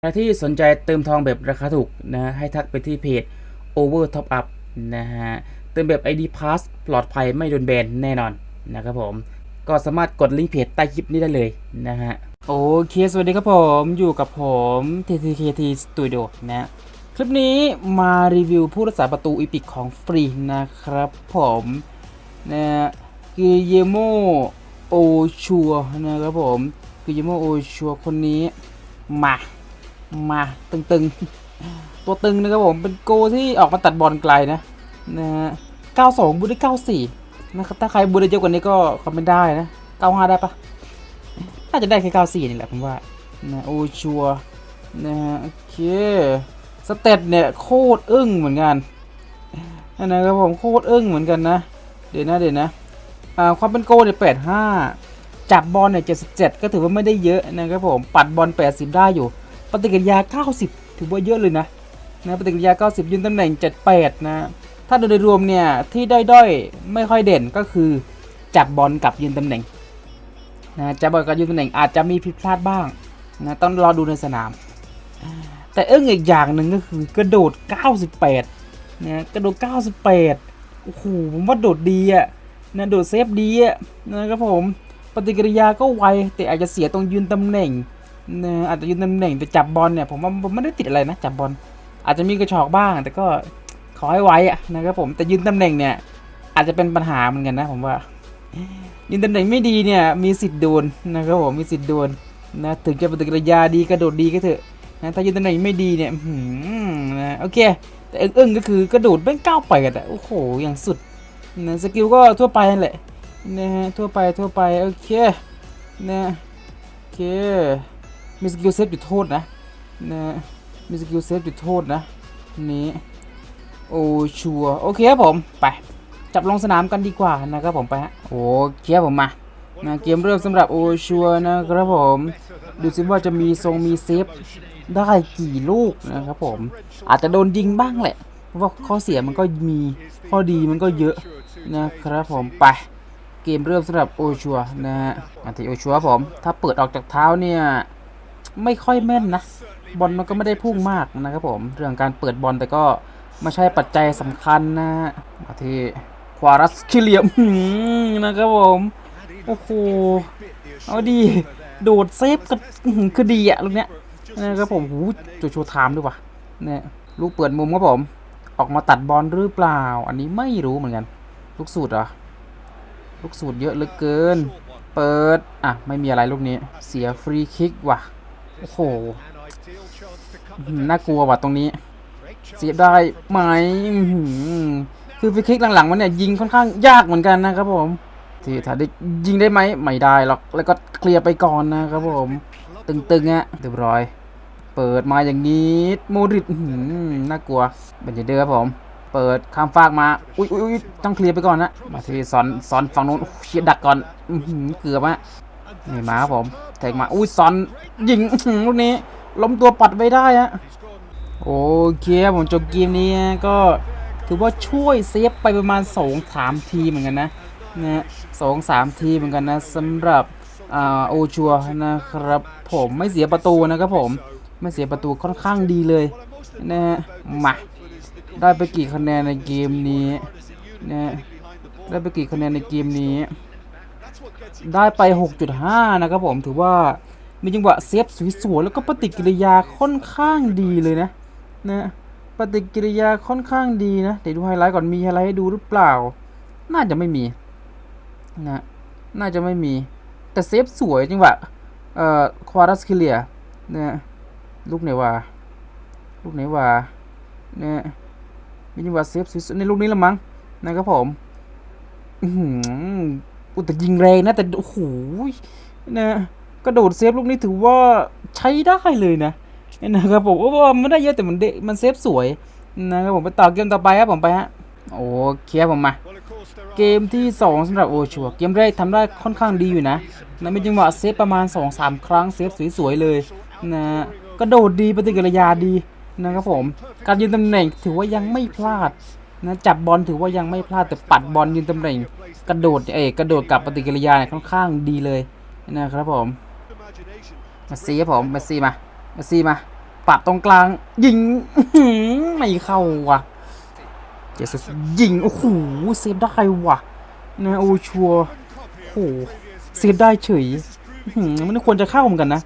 ใครที่สนใจเติมทองแบบราคาถูกนะให้ทักไปที่เพจ Over Top Up นะฮะเติมแบบ ID Pass ปลอดภัยไม่โดนแบนแน่นอนนะครับผม ก็สามารถกดลิงก์เพจใต้คลิปนี้ได้เลยนะฮะโอเค สวัสดีครับผมอยู่กับผม TTKT Studio นะคลิปนี้มารีวิวผู้รักษาประตูอีพิกของฟรีนะครับผมนะกิเยโมโอชัวนะครับผมกิเยโมโอชัวคนนี้มา มาตึงๆ ตัวตึงนะครับผมเป็นโกที่ออกมาตัดบอลไกลนะนะฮะ92บูได้94นะครับถ้าใครบูได้เยอะกว่านี้ก็คอมเมนต์ได้นะ95ได้ปะน่าจะได้แค่94นี่แหละผมว่านะโอชัวนะฮะโอเคสเตตเนี่ยโคตรอึ้งเหมือนกันนะครับผมโคตรอึ้งเหมือนกันนะ เดี๋ยวนะเดี๋ยวนะความเป็นโกเนี่ย85จับบอลเนี่ย77ก็ถือว่าไม่ได้เยอะนะครับผมปัดบอล80ได้อยู่ ปฏิกิริยา 90 ถือว่าเยอะเลยนะนะปฏิกิริยา 90 ยืนตำแหน่ง 78 นะ ถ้าโดยรวมเนี่ย ที่ด้อยๆ ไม่ค่อยเด่นก็คือ จับบอลกับยืนตำแหน่งนะจับบอลกับยืนตำแหน่งอาจจะมีผิดพลาดบ้างนะต้องรอดูในสนาม แต่เอื้องอีกอย่างหนึ่งก็คือกระโดด 98 นะกระโดด 98 โอ้โหผมว่าโดดดีอะนะโดดเซฟดีอะนะครับผม ปฏิกิริยาก็ไวแต่อาจจะเสียตรงยืนตำแหน่ง อาจจะยืนตำแหน่งแต่จับบอลเนี่ยผมว่าผมไม่ได้ติดอะไรนะจับบอลอาจจะมีกระชอกบ้าง แต่ก็ขอให้ไว้อะนะครับผมแต่ยืนตำแหน่งเนี่ย อาจจะเป็นปัญหาเหมือนกันนะ ผมว่า ยืนตำแหน่งไม่ดีเนี่ย มีสิทธิ์โดนนะครับผมมีสิทธิ์โดนนะถึงจะปฏิกิริยาดีกระโดดดีก็เถอะนะถ้ายืนตำแหน่งไม่ดีเนี่ยนะโอเคแต่อึ้งๆก็คือกระโดดเป็นก้าวไปกันอะโอ้โหอย่างสุดนะสกิลก็ทั่วไปนั่นแหละนะฮะทั่วไปทั่วไปโอเคนะโอเค มีสกิลเซฟจุดโทษนะนะมีสกิลเซฟจุดโทษนะนี้โอชัวโอเคครับผมไปจับลงสนามกันดีกว่านะครับผมไปฮะโอเคครับผมมานะเกมเริ่มสำหรับโอชัวนะครับผมดูซิว่าจะมีทรงมีเซฟได้กี่ลูกนะครับผมอาจจะโดนยิงบ้างแหละเพราะว่าข้อเสียมันก็มีข้อดีมันก็เยอะนะครับผมไปเกมเริ่มสำหรับโอชัวนะฮะมาที่โอชัวผมถ้าเปิดออกจากเท้าเนี่ย ไม่ค่อยแม่นนะ บอลมันก็ไม่ได้พุ่งมากนะครับผม เรื่องการเปิดบอลแต่ก็ไม่ใช่ปัจจัยสำคัญนะมาที่ควารัสคิเลียมนะครับผม โอ้โห เอาดี โดดเซฟกันอื้อหือคือดีอะลูกเนี้ยนะครับผมหูโจโชไทม์ด้วยวะเนี่ยลูกเปิดมุมครับผม ออกมาตัดบอลหรือเปล่า อันนี้ไม่รู้เหมือนกัน ลูกสูตรเหรอ ลูกสูตรเยอะเหลือเกิน เปิด อะ ไม่มีอะไรลูกนี้ เสียฟรีคิกว่ะ โอ้โหน่ากลัวว่ะตรงนี้เสียได้ไหมคือฟรีคิกหลังๆมันเนี่ยยิงค่อนข้างยากเหมือนกันนะครับผมที่ถ้าได้ยิงได้ไหมไม่ได้หรอกแล้วก็เคลียร์ไปก่อนนะครับผม ตึงๆอะเรียบร้อย เปิดมาอย่างนี้โมดริดน่ากลัวเป็นอย่างเดิมครับผม เปิดข้ามฟากมาอุ้ยอุ้ยอุ๊ยต้องเคลียร์ไปก่อนนะมาที่ซอนซอนฝั่งนู้นเชียดักก่อนอเกือบอะ นี่มาครับผมแทงมาอุ้ยซอนยิงลูกนี้ ล้มตัวปัดไว้ได้ฮะโอเคผมจบเกมนี้ก็ถือว่าช่วยเซฟไปประมาณ2 3ทีเหมือนกันนะนะสองสามทีเหมือนกันนะสำหรับอโอชัวนะครับผมไม่เสียประตูนะครับผมไม่เสียประตูค่อนข้างดีเลยนะฮะมาได้ไปกี่คะแนนในเกมนี้นะได้ไปกี่คะแนนในเกมนี้ ได้ไป 6.5 นะครับผมถือว่ามีจังหวะเซฟสวยๆแล้วก็ปฏิกิริยาค่อนข้างดีเลยนะนะปฏิกิริยาค่อนข้างดีนะเดี๋ยวดูไฮไลท์ก่อนมีไฮไลท์ให้ดูหรือเปล่า น่าจะไม่มีนะน่าจะไม่มี แต่เซฟสวยจังหวะเอ่อควารัสคิเลียนะลูกไหนวะลูกไหนวะนะมีจังหวะเซฟสวยๆในลูกนี้ละมั้งนะครับผม อุแต่ยิงแรงนะแต่โอ้โหนะกระโดดเซฟลูกนี้ถือว่าใช้ได้เลยนะนะครับผมว่ามันได้เยอะแต่มันเดมันเซฟสวยนะครับผมไปต่อเกมต่อไปครับผมไปฮะโอเคครับผมมา เกมที่ 2สำหรับโอชัวเกมแรกทำได้ค่อนข้างดีอยู่นะนะมีจังหวะเซฟประมาณ 2-3 ครั้งเซฟสวยๆเลยนะกระโดดดีปฏิกิริยาดีนะครับผม การยืนตำแหน่งถือว่ายังไม่พลาด นะจับบอลถือว่ายังไม่พลาดแต่ปัดบอลยืนตำแหน่งกระโดดเอกกระโดดกับปฏิกิริยาเนี่ยค่อนข้างดีเลยนะครับผมมาซีครับผมมาซีมามาซีมาปัดตรงกลาง ยิงไม่เข้าว่ะเจสุสยิงโอ้โหเซฟได้ว่ะนะโอชัวโอ้โหเซฟได้เฉยมันควรจะเข้าเหมือนกันนะ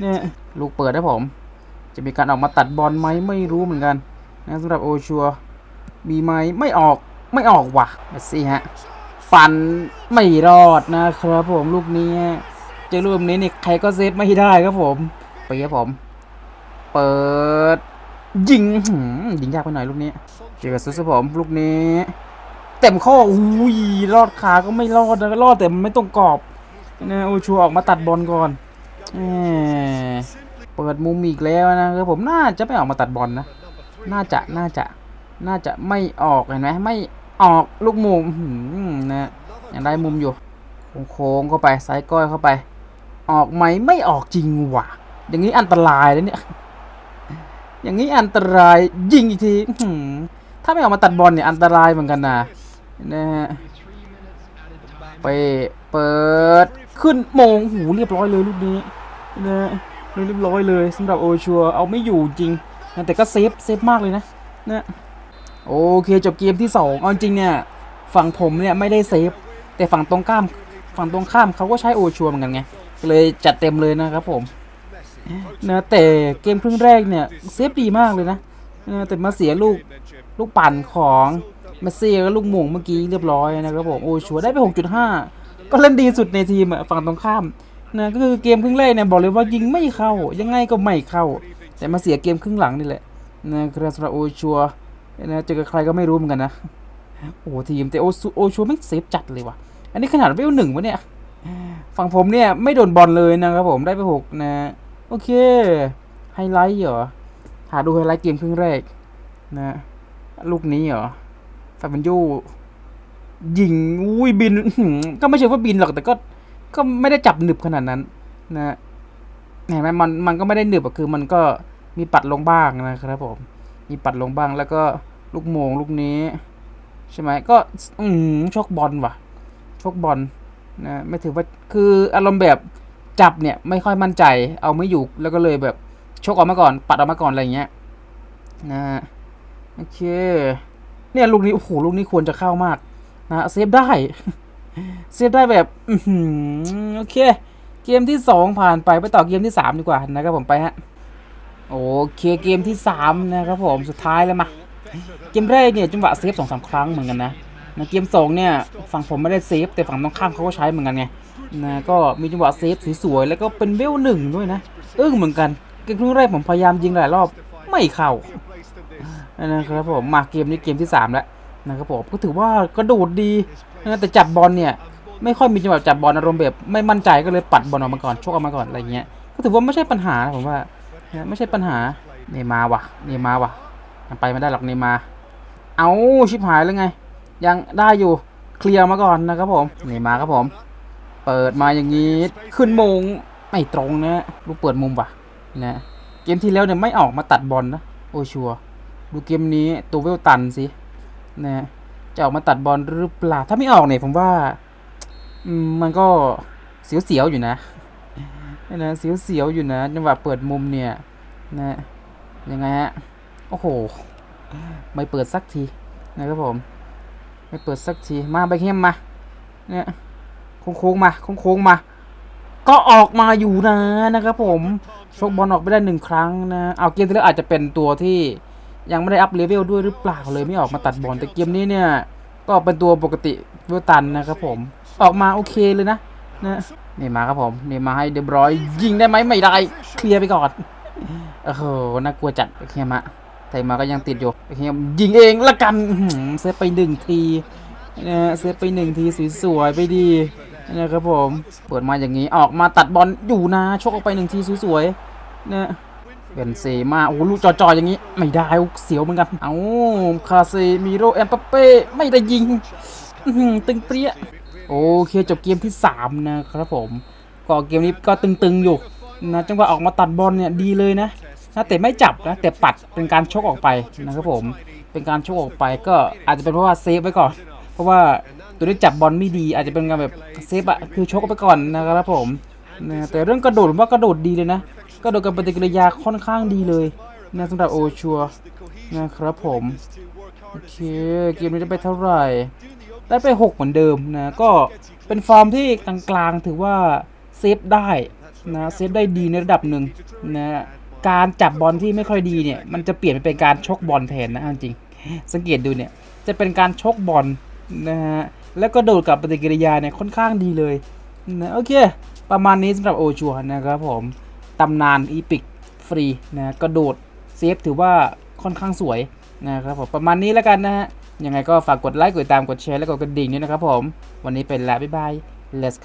เนี่ยลูกเปิดนะผม จะมีการออกมาตัดบอลไหมไม่รู้เหมือนกันนะสำหรับโอชัว มีไหมไม่ออกไม่ออกว่ะเมสซี่ฮะฟันไม่รอดนะครับผมลูกนี้ฮะเจอลูกนี้นี่ใครก็เซฟไม่ได้ครับผมไปครับผม เปิด ยิงยิงยากไปหน่อยลูกนี้เจอกับซุสผม ลูกนี้ เต็มข้ออุ้ยรอดขาก็ไม่รอดนะรอดแต่มันไม่ตรงกรอบนะโอชัวออกมาตัดบอลก่อนแหมเปิดมุมอีกแล้วนะครับผมน่าจะไม่ออกมาตัดบอลนะ น่าจะน่าจะ น่าจะไม่ออกเห็นไหมไม่ออกลูกมุมอื้อหือนะยังได้มุมอยู่โค้งเข้าไปซ้ายก้อยเข้าไป ออกไหมไม่ออกจริงว่ะ อย่างนี้อันตรายเลยเนี่ย อย่างนี้อันตรายยิงอีกทีถ้าไม่ออกมาตัดบอลเนี่ยอันตรายเหมือนกันนะนะฮะไปเปิดขึ้นมงหูเรียบร้อยเลยลูกนี้นะเรียบร้อยเลยสำหรับโอชัวเอาไม่อยู่จริงแต่ก็เซฟเซฟมากเลยนะนะ โอเคจบเกมที่สองเอาจริงเนี่ยฝั่งผมเนี่ยไม่ได้เซฟ แต่ฝั่งตรงข้ามฝั่งตรงข้ามเขาก็ใช้โอชัวเหมือนกันไงเลยจัดเต็มเลยนะครับผมนะแต่เกมครึ่งแรกเนี่ยเซฟดีมากเลยนะนะแต่มาเสียลูกลูกปั่นของเมสซี่ก็ลูกหม่งเมื่อกี้เรียบร้อยนะครับผมโอชัวได้ไป 6.5 ก็เล่นดีสุดในทีมฝั่งตรงข้ามนะก็คือเกมครึ่งแรกเนี่ยบอกเลยว่ายิงไม่เข้ายังไงก็ไม่เข้า แต่มาเสียเกมครึ่งหลังนี่แหละนะครับสำหรับโอชัว นะเจอกับใครก็ไม่รู้เหมือนกันนะ โอ้ทีมแต่โอซูโอชัวไม่เซฟจัดเลยว่ะ อันนี้ขนาดเวลหนึ่งวะเนี่ย ฝั่งผมเนี่ยไม่โดนบอลเลยนะครับผมได้ไปหกนะ โอเค ไฮไลท์เหรอ หาดูไฮไลท์เกมครึ่งแรกนะ ลูกนี้เหรอฟาบินโยยิงอุ้ยบิน ก็ไม่ใช่ว่าบินหรอกแต่ก็ ก็ไม่ได้จับหนึบขนาดนั้น นะเห็นไหมมันมันก็ไม่ได้หนึบอะคือมันก็มีปัดลงบ้างนะครับผม มีปัดลงบ้างแล้วก็ลูกโมงลูกนี้ ใช่ไหมก็ อืมชกบอลว่ะชกบอลนะไม่ถือว่าคืออารมณ์แบบจับเนี่ยไม่ค่อยมั่นใจ เอาไม่อยู่แล้วก็เลยแบบชกออกมาก่อน ปัดออกมาก่อนอะไรเงี้ยนะโอเคเนี่ยลูกนี้โอ้โหลูกนี้ควรจะเข้ามากนะเซฟได้เซฟได้แบบอโอเค เกมที่สองผ่านไปไปต่อเกมที่สามดีกว่านะครับผมไปฮะ โอเคเกมที่สามนะครับผมสุดท้ายแล้วมา เกมแรกเนี่ยจังหวะเซฟสองสามครั้งเหมือนกันนะนะเกมสองเนี่ยฝั่งผมไม่ได้เซฟแต่ฝั่งตรงข้ามเขาก็ใช้เหมือนกันไงนะก็มีจังหวะเซฟสวยๆแล้วก็เป็นเวลหนึ่งด้วยนะอึ้งเหมือนกันเกมครึ่งแรกผมพยายามยิงหลายรอบไม่เข้านะครับผมมาเกมนี้เกมที่สามแล้วนะครับผมก็ถือว่ากระโดดดีนะแต่จับบอลเนี่ยไม่ค่อยมีจังหวะจับบอลอารมณ์แบบไม่มั่นใจก็เลยปัดบอลออกมาก่อนชกออกมาก่อนอะไรเงี้ยก็ถือว่าไม่ใช่ปัญหานะผมว่า นะไม่ใช่ปัญหาเนมาว่ะเนมาว่ะยังไปไม่ได้หรอกเนมา เอาชิบหายแล้วไง ยังได้อยู่เคลียร์มาก่อนนะครับผมเนมาครับผม เปิดมาอย่างนี้ ขึ้นมงไม่ตรงนะลูกเปิดมุมว่ะนะเกมที่แล้วเนี่ยไม่ออกมาตัดบอลนะโอชัวดูเกมนี้ตัวเวลตันสินะจะออกมาตัดบอลหรือเปล่าถ้าไม่ออกเนี่ยผมว่ามันก็เสียวๆอยู่นะ นะเสียวๆอยู่นะจังหวะเปิดมุมเนี่ยนะยังไงฮะโอ้โห ไม่เปิดสักทีนะครับผม ไม่เปิดสักทีมาไปเข้มมาเนี่ยโค้งๆมาโค้งๆมา ก็ออกมาอยู่นะนะครับผมชกบอลออกไปได้หนึ่งครั้งนะเอาเกมที่แล้วอาจจะเป็นตัวที่ยังไม่ได้อัพเลเวลด้วยหรือเปล่าเลยไม่ออกมาตัดบอลแต่เกมนี้เนี่ย ก็เป็นตัวปกติเวตันนะครับผม ออกมาโอเคเลยนะนะ นี่มาครับผมนี่มาให้เดบรอยยิงได้ไหมไม่ได้เคลียร์ไปก่อนโอ้โหน่ากลัวจัดโอเคมาไทยมาก็ยังติดอยู่โอเคยิงเองละกันเซฟไปหนึ่งทีนะเซฟไปหนึ่งทีสวยๆไปดีนะครับผมเปิดมาอย่างนี้ออกมาตัดบอลอยู่นะชกออกไปหนึ่งทีสวยๆนะเป็นเซมาโอ้โหลูกจอๆอย่างนี้ ไม่ได้เสียวเหมือนกันเอาคาเซมิโรแอมปาเป้ไม่ได้ยิงตึงเปรี้ย โอเคจบเกมที่ 3 นะครับผมก็เกมนี้ก็ตึงๆอยู่นะจังหวะออกมาตัดบอลเนี่ยดีเลยนะนะแต่ไม่จับนะแต่ปัดเป็นการชกออกไปนะครับผมเป็นการชกออกไปก็อาจจะเป็นเพราะว่าเซฟไว้ก่อน เพราะว่าตัวนี้จับบอลไม่ดี อาจจะเป็นการแบบเซฟอะคือชกไปก่อนนะครับผมนะแต่เรื่องกระโดดว่ากระโดดดีเลยนะก็โดยการปฏิกิริยาค่อนข้างดีเลยนะสำหรับโอชัวนะครับผมโอเคเกมนี้ได้ไปเท่าไหร่ ได้ไป 6 เหมือนเดิมนะก็เป็นฟอร์มที่กลางๆถือว่าเซฟได้นะเซฟได้ดีในระดับหนึ่งนะการจับบอลที่ไม่ค่อยดีเนี่ยมันจะเปลี่ยนไปเป็นการชกบอลแทนนะจริง สังเกตดูเนี่ยจะเป็นการชกบอลนะฮะแล้วก็โดดกับปฏิกิริยาเนี่ยค่อนข้างดีเลยนะโอเค ประมาณนี้สำหรับโอชัวนะครับผมตำนานอีพิกฟรีนะกระโดดเซฟถือว่าค่อนข้างสวยนะครับผมประมาณนี้แล้วกันนะฮะ ยังไงก็ฝากกดไลค์กดติดตามกดแชร์และกดกระดิ่งด้วยนะครับผม วันนี้เป็นแล้วบ๊ายบาย let's